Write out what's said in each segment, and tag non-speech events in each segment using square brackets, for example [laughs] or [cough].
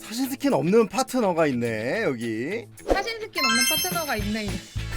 사진 스킨 없는 파트너가 있네 여기 사진 스킨 없는 파트너가 있네.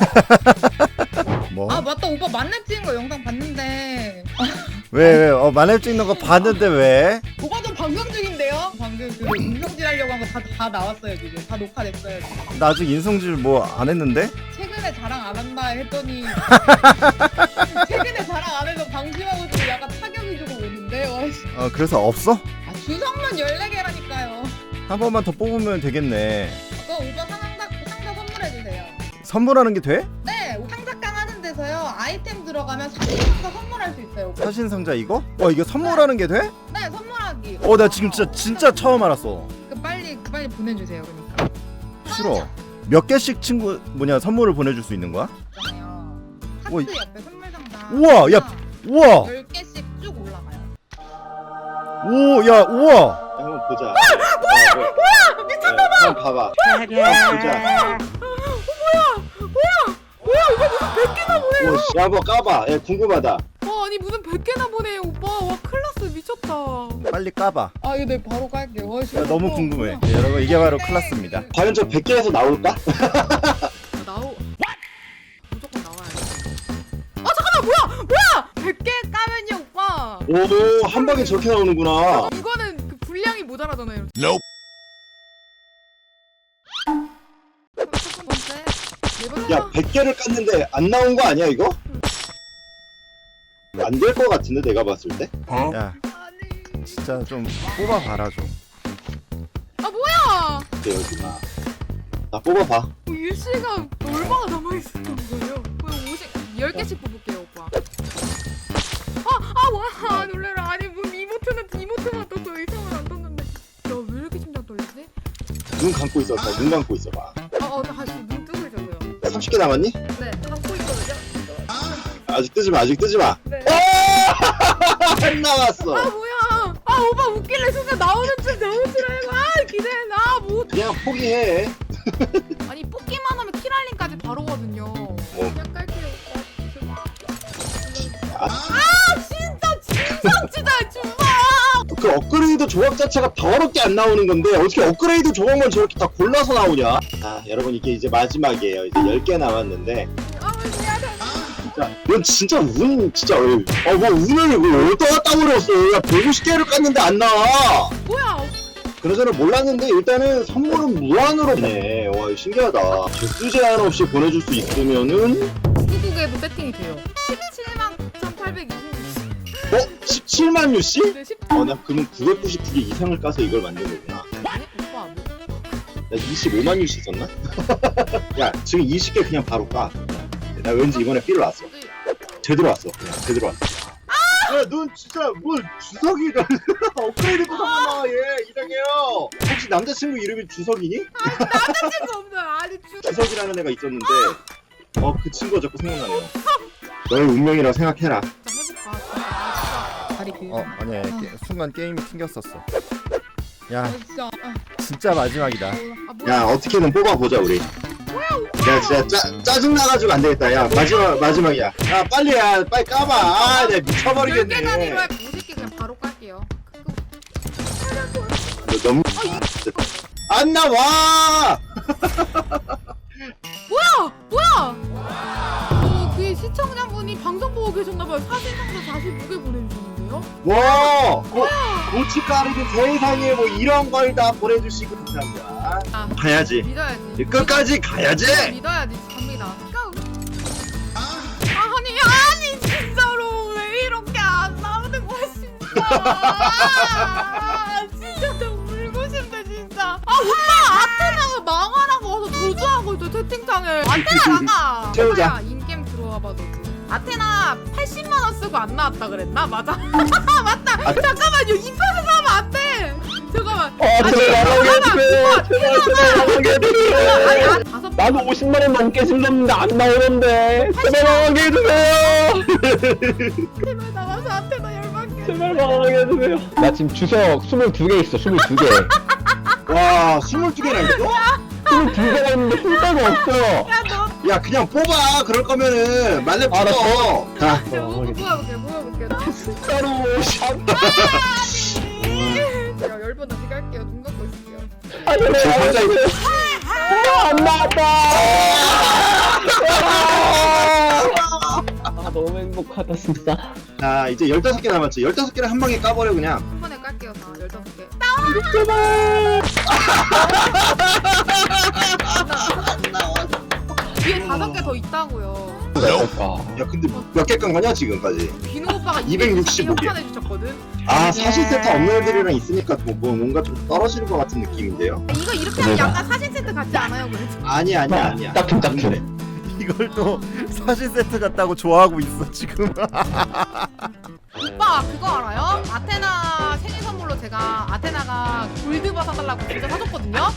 [laughs] 뭐? 아 맞다 오빠 만렙 찍은 거 영상 봤는데 [laughs] 왜 왜? 어 만렙 찍는 거 봤는데 왜? 오빠도 방송 중인데요? 방금 그 인성질 하려고 한 거 다 다 나왔어요 지금 다 녹화됐어요. 지금. 나 아직 인성질 뭐 안 했는데? 최근에 자랑 안 한다 했더니 [laughs] 최근에 자랑 안 해서 방심하고 있고 약간 타격이 좀 오는데 와, 씨. 어 그래서 없어? 아, 주성만 14개라니까요. 한 번만 더 뽑으면 되겠네 아까 오빠 상자 상자 선물해 주세요. 선물하는 게 돼? 네, 상자깡 하는 데서요 아이템 들어가면 사진 상자 선물할 수 있어요. 오빠. 사진 상자 이거? 어 이게 선물하는 게 돼? 네, 선물하기. 어 나 지금 진짜 진짜 처음 알았어 그 빨리 그 빨리 보내주세요. 그러니까. 싫어 몇 개씩 친구 뭐냐 선물을 보내줄 수 있는 거야? 있잖아요. 하트 어, 옆에 선물 상자. 우와, 야, 우와 10개씩 쭉 올라가요. 오 야 우와 한번 보자. 뭐야? 뭐야 뭐야? 미쳤나봐. 한번 봐봐. 한번 보자. 뭐야? 이거 무슨 100개나 보내요? 오, 씨, 한번 까봐. 예, 궁금하다. 와 아니 무슨 100개나 보내요 오빠. 와 클라스 미쳤다. 빨리 까봐. 아 이거 내 바로 깔게요. 와, 야, 진짜 너무 궁금해. 네, 여러분 이게 바로 클라스입니다. 과연 저 100개에서 나올까? 아, 나오. 무조건 나와야 돼 아 잠깐만. 뭐야? 뭐야? 100개 까면요 오빠. 오, 한 방에 저렇게 나오는구나. 모자라잖아요 그럼 첫 번째 네 번째 야, 100개를 깠는데 안 나온 거 아니야, 이거? 안 될 거 같은데, 내가 봤을 때? 야 아니 진짜 좀 뽑아봐라 좀 아 뭐야 네, 여기 나. 나 뽑아봐. 뭐 일시가 얼마나 남아 있었던 거예요? 그럼 50, 10개씩 뽑을게요, 오빠. 아, 아, 와, 놀래라. 눈 감고 있었어. 눈 감고 있어봐. 아, 어, 다시 눈 뜨고 있어서요. 30개 남았니? 네, 감고 있거든요. 아직 뜨지 마, 아직 뜨지 마. 네. [laughs] 안 나왔어. 아, 뭐야. 아, 오빠 웃길래 순간 나오는 줄 너무 싫어해가. 아, 기대해. 나 뭐. 그냥 포기해. [laughs] 아니, 뽑기만 하면 키랄링까지 바로거든요. 그냥 깔게요, 오빠. 아. 그 업그레이드 조각 자체가 더럽게 안 나오는 건데 어떻게 업그레이드 조각만 저렇게 다 골라서 나오냐? 아 여러분 이게 이제 마지막이에요. 이제 10개 남았는데 아. 진짜 이건 진짜 운 진짜 어뭐 운을 이거 어디다 갖다 버렸어? 야 150개를 깠는데 안 나와. 뭐야. 그래서는 몰랐는데 일단은 선물은 무한으로 네. 와 이거 신기하다. 개수 제한 없이 보내줄 수 있으면은 누구에도 세팅이 돼요. 17만 9,826. 어 17만 유씨? 네, 10. 어 나 그러면 999개 이상을 까서 이걸 만든 거구나. 아니, 오빠 뭐? 나 25만 유씨 있었나? [laughs] 야 지금 20개 그냥 바로 까. 나 왠지 이번에 삐를 왔어. 제대로 왔어. 그냥 제대로 왔어. 야, 넌 진짜 뭘 주석이가 [laughs] 업그레이드 나와 얘 이상해요. 혹시 남자친구 이름이 주석이니? 친구 없어요. 아니 주. 주석이라는 애가 있었는데 어 그 친구가 자꾸 생각나네요. 너의 운명이라고 생각해라. 진 아. 다리 길. 어 아니야 게- 순간 게임이 튕겼었어 야 아, 진짜. 아, 진짜 마지막이다 아 뭐야? 야 어떻게든 뽑아보자 우리. 야 진짜 짜, 짜증 나가지고 안 되겠다. 야 마지막 마지막이야. 야 빨리 야 빨리 까봐. 아 내가 10개 단위로 미쳐버리겠네. 할 50개 그냥 바로 깔게요. 너 너무 아, 진짜. 안 나와. 뭐야? 뭐야? 어, 그 시청자분이 방송 보고 계셨나봐요. 사진 상자 45개 보내주셨는 와 고, 고춧가루도 세상에 뭐 이런 걸 다 보내주시고 감사합니다. 아. 가야지. 믿어야지. 끝까지 가야지. 믿어야지. 갑니다. 고! 아, 아니, 아니, 진짜로. 왜 이렇게 안 나오는 거야, 진짜. 아, 진짜 나 울고 싶다, 진짜. 아, 오빠, 아테나가 망하라고 와서 도주하고 있어, 채팅창을. 아테나 나가. [laughs] 채우자. 인게임 들어와봐, 너도. 아테나 80만원 쓰고 안 나왔다 그랬나? 맞아. [laughs] 맞다. 아. 잠깐만요. 인터넷 하면 안 돼. 잠깐만. 아, 제발 나가게 해주세요. 제발 제발 나가게 해주세요. 아니, 아, 다섯 나도 50만 원 넘게 질렀는데 안 나오는데 제발 나가게 해주세요. 제발 나와서 아테나 열받게. 제발 나가게 해주세요. 나 지금 주석 22개 있어 22개 와 22개나 있어? 22개가 있는데 쓸 데가 없어 야, 너 야 그냥 뽑아. 그럴 거면은 말레 아, 나 뽑아. 자 제가 뭐 모여볼게, 모여볼게. 나 따로. 제가 열번 다시 갈게요. 눈 감고 있을게요. 아니 지금 혼자 있 안 나왔다. 아. 너무 행복하다 진짜. 자 이제 15개 남았지 15개를 한 방에 까버려 그냥. 한 번에 깔게요 다. 15개 뒤에 다섯 개 더 있다고요 그럴까 야 근데 몇 개 깐 거냐 지금까지 비누 오빠가 265 개. 협찬해 주셨거든 아 사실 세트 없는 애들이랑 있으니까 뭐, 뭐 뭔가 좀 떨어지는 것 같은 느낌인데요 이거 이렇게 하면 약간 사진 세트 같지 않아요 그래서 아니 아니 아니야 짝퉁, 짝퉁. 안 그래. 이걸 또 사진 세트 같다고 좋아하고 있어 지금. 오빠 그거 알아요? 아테나 제가 아테나가 골드바 사달라고 진짜 사줬거든요?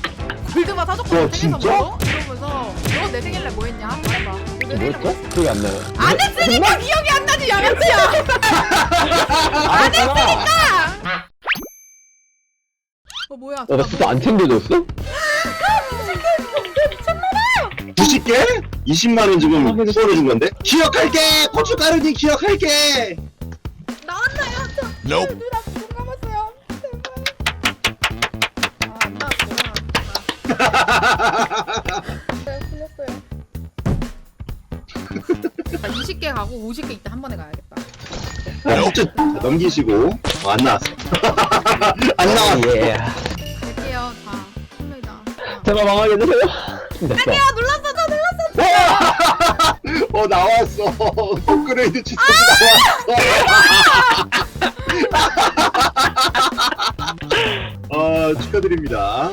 골드바 사줬거든요 와, 생일 진짜? 선물로 이러면서 너 내 생일날 뭐 했냐? 말해봐 너내 생일날 뭐 뭐였죠? 기억이 안 나요 안 했으니까 기억이 안 나지 양아치야 안 했으니까 어 뭐야 어, 나 진짜 안 챙겨줬어? 90개? 20만 원 지금 후원해 준 건데? 기억할게! 고춧가루니 기억할게! 나왔나요? 저 Nope. 눈 감았어 풀렸어요 자, 20개 가고 50개 이따 한 번에 가야겠다. 자, 숙제 넘기시고 어, 안 나왔어. [laughs] 안 나왔어. 예. 갈게요. 다 합니다. 자. 제발 망하게 해주세요. 됐어. 야 눌렀어 저 눌렀어 어 나왔어. 업그레이드 치트 나왔어. 아 [laughs] 축하드립니다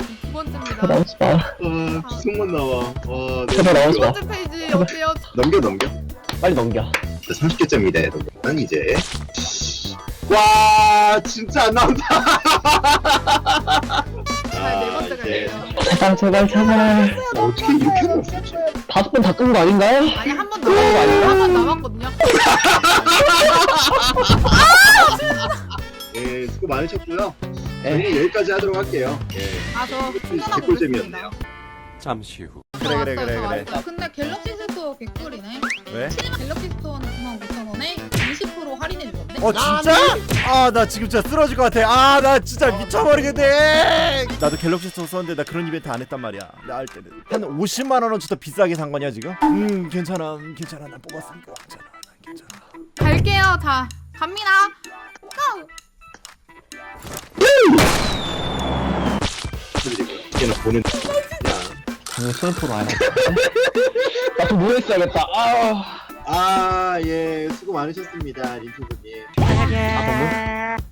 두 번째입니다. 나오지 마아 주성만 나와. 와 네. 제발 나오지 두 마 번째 페이지 어때요? 넘겨 넘겨. 빨리 넘겨. 30개째입니다 여러분. 이제. 와 진짜 안 나온다. 네, 네 번째 이제. 갈게요. 제발 제발 제발. 어떻게 이렇게 나올 수 있지? 다섯 번 다 끈 거 아닌가요? 아니 한 번 남았거든요 한번 남았거든요. 예 수고 많으셨고요 예. 저희는 여기까지 하도록 할게요 예. 아저 충전하고 개꿀잼이었네요. 오겠습니다 잠시 후. 저 그래 그래 그래 저 그래. 왔어요. 근데 갤럭시 스토어 개꿀이네 왜? 갤럭시 스토어는 99,000원에 20% 할인해 주던데 어 진짜? 아 나 지금 진짜 쓰러질 것 같아. 아 나 진짜 미쳐버리겠네. 나도 갤럭시 스토어 썼는데 나 그런 이벤트 안 했단 말이야. 나 할 때는 한 50만 원어치 더 비싸게 산 거냐 지금? 음 괜찮아, 음, 괜찮아. 나 뽑았으니까 괜찮아, 난 괜찮아. 갈게요 자 갑니다 고! 이제는 보는 야. 오늘 수능프로 와야 나좀 모여있어야겠다 아 아, 예, 수고 많으셨습니다, 린투브님.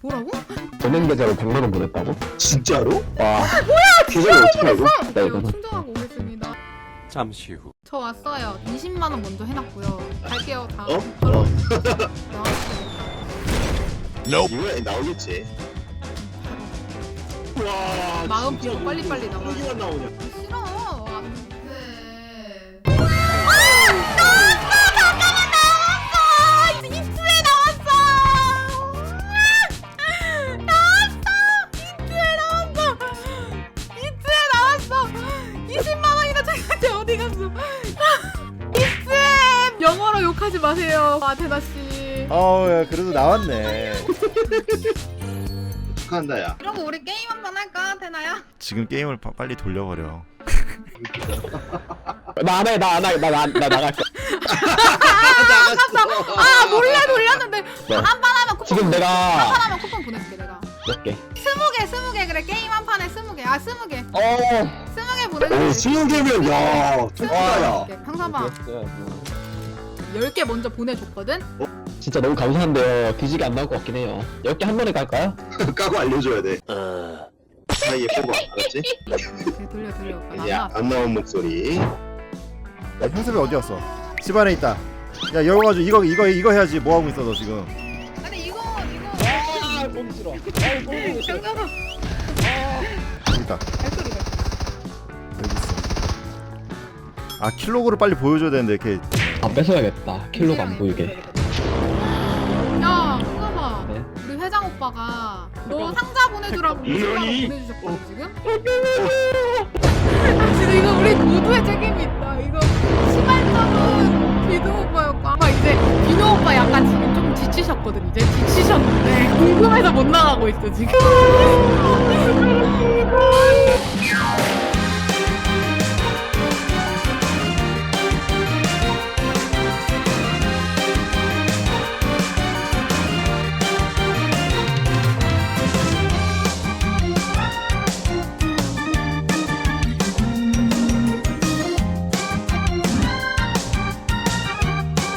뭐라고? 은행 계좌로 100만 원 보냈다고? 진짜로? 와 계좌를 어떻게 알고? 나저 이거는 충전하고 오겠습니다 잠시 후. 저 왔어요 20만 원 먼저 해놨고요 갈게요 다음 어? 바로 어. [laughs] 나와주세요 이거 나오겠지. 와, 마음 진짜 비고 빨리빨리 나와. 여기만 나오냐? 싫어 안돼 입수에 나왔어 나왔어 입수에 나왔어 입수에 나왔어 20만 원이나 차이한테 어디 갔어 입수에 영어로 욕하지 마세요 아테나 씨 어우 야, 그래도 나왔네. [laughs] 축하한다, 야. 그러고 우리 게임 아테나야? 지금 게임을 파- 빨리 돌려버려. [laughs] 나 안해 나 안해 나 나 나 나갈 거야. 아 몰래 돌렸는데. 네. 한판 하면 쿠폰 지금 한 내가 판 하면 쿠폰 보내줄게 내가. 몇개? 스무 개 스무 개 그래. 게임 한 판에 스무 개아 스무 개. 어. 스무 개 오, 보내줄게 스무 개면, 야, 좋다, 야. 평사방. 열개 먼저 보내줬거든? 진짜 너무 감사한데요. 뒤지게 안 나올 것 같긴 해요. 10개 한 번에 갈까요? [laughs] 까고 알려줘야 돼. 사이에 뽑아, 알았지? 네, 돌려 돌려 오빠 이제 나 안 나온 목소리. 야 형섭이 어디 갔어? 집 안에 있다. 야 여기 가지고 이거 이거 이거 해야지. 뭐 하고 있어 너 지금? 아니 이거 이거 아 보기 싫어 아 보기 싫어 평사방 여기 있다. 여기 있어. 아 킬로그를 빨리 보여줘야 되는데 이렇게 아 뺏어야겠다 킬로가 안 보이게 야 평사방 네? 우리 회장 오빠가 너 상자 보내주라고 [laughs] 20만 원 보내주셨거든 지금? 아 진짜 이거 우리 모두의 책임이 있다. 이거 시발점은 비누 오빠였고 아마 이제 비누 오빠 약간 지금 좀 지치셨거든 이제 지치셨는데 궁금해서 못 나가고 있어 지금 [laughs]